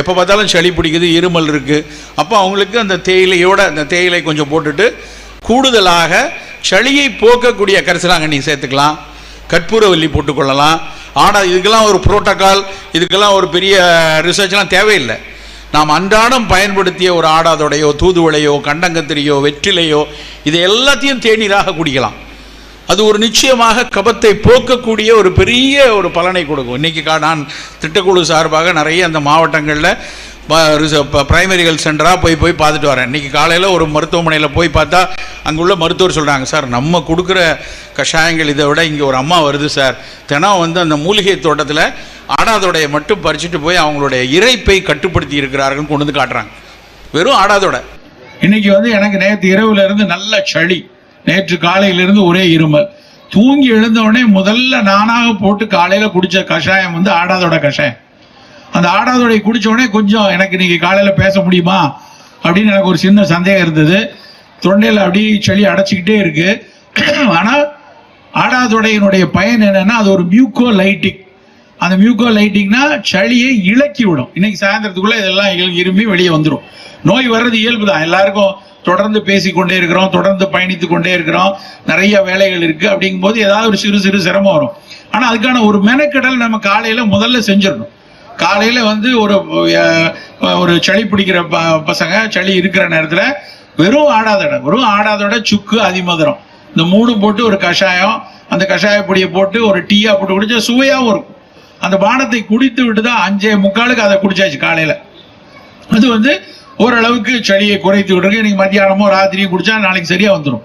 எப்போ பார்த்தாலும் சளி பிடிக்குது இருமல் இருக்குது அப்போ அவங்களுக்கு அந்த தேயிலையோட அந்த தேயிலை கொஞ்சம் போட்டுட்டு கூடுதலாக சளியை போக்கக்கூடிய கரிசலாங்கண்ணி சேர்த்துக்கலாம். கற்பூரவல்லி போட்டுக்கொள்ளலாம். ஆனால் இதுக்கெல்லாம் ஒரு புரோட்டோக்கால் இதுக்கெல்லாம் ஒரு பெரிய ரிசர்ச்லாம் தேவையில்லை. நாம் அன்றாடம் பயன்படுத்திய ஒரு ஆடாதோடையோ தூதுவளையோ கண்டங்கத்திரியோ வெற்றிலையோ இதை எல்லாத்தையும் தேநீராக குடிக்கலாம். அது ஒரு நிச்சயமாக கபத்தை போக்கக்கூடிய ஒரு பெரிய ஒரு பலனை கொடுக்கும். இன்றைக்கி கா நான் திட்டக்குழு சார்பாக நிறைய அந்த மாவட்டங்களில் பிரைமரி ஹெல்த் சென்டராக போய் போய் பார்த்துட்டு வரேன். இன்றைக்கி காலையில் ஒரு மருத்துவமனையில் போய் பார்த்தா அங்கே உள்ள மருத்துவர் சொல்கிறாங்க சார் நம்ம கொடுக்குற கஷாயங்கள் இதை விட இங்கே ஒரு அம்மா வருது சார். தினம் வந்து அந்த மூலிகை தோட்டத்தில் ஆடாதோடைய மட்டும் பறிச்சுட்டு போய் அவங்களுடைய இறைப்பை கட்டுப்படுத்தி இருக்கிறார்கள்னு கொண்டு வந்து காட்டுறாங்க. வெறும் ஆடாதோட. இன்னைக்கு வந்து எனக்கு நேற்று இரவுல இருந்து நல்ல சளி. நேற்று காலையிலிருந்து ஒரே இருமல். தூங்கி எழுந்தவுடனே முதல்ல நானாக போட்டு காலையில் குடித்த கஷாயம் வந்து ஆடாதோட கஷாயம். அந்த ஆடாதோடைய குடிச்ச கொஞ்சம் எனக்கு இன்னைக்கு காலையில் பேச முடியுமா? அப்படின்னு எனக்கு ஒரு சின்ன சந்தேகம் இருந்தது. தொண்டையில் அப்படியே சளி அடைச்சிக்கிட்டே இருக்குது ஆனால் ஆடாதொடையினுடைய பயன் என்னென்னா அது ஒரு மியூக்கோ லைட்டிங் அந்த மியூக்கோ லைட்டிங்னா சளியை இழக்கி விடும் இன்னைக்கு சாயந்தரத்துக்குள்ளே இதெல்லாம் இருமி இரும்பி வெளியே வந்துடும் நோய் வர்றது இயல்பு தான் எல்லாருக்கும் தொடர்ந்து பேசிக்கொண்டே இருக்கிறோம் தொடர்ந்து பயணித்து கொண்டே இருக்கிறோம். நிறைய வேலைகள் இருக்கு. அப்படிங்கும்போது ஏதாவது ஒரு சிறு சிறு சிரமம் வரும். ஆனா அதுக்கான ஒரு மெனக்கெடல் நம்ம காலையில முதல்ல செஞ்சிடணும். காலையில வந்து ஒரு ஒரு சளி பிடிக்கிற ப- பசங்க சளி இருக்கிற நேரத்துல வெறும் ஆடாதடை வெறும் ஆடாதோட சுக்கு அதிமதுரம். இந்த மூணு போட்டு ஒரு கஷாயம் அந்த கஷாய பொடியை போட்டு ஒரு டீயா போட்டு குடிச்சா சுவையாகவும் இருக்கும். அந்த பானத்தை குடித்து விட்டு தான் அஞ்சே முக்காலுக்கு அதை குடிச்சாச்சு காலையில. அது வந்து ஓரளவுக்கு சளியை குறைத்து விட்டுருக்கு இன்னைக்கு மத்தியானமோ ராத்திரியும் குடிச்சா நாளைக்கு சரியா வந்துடும்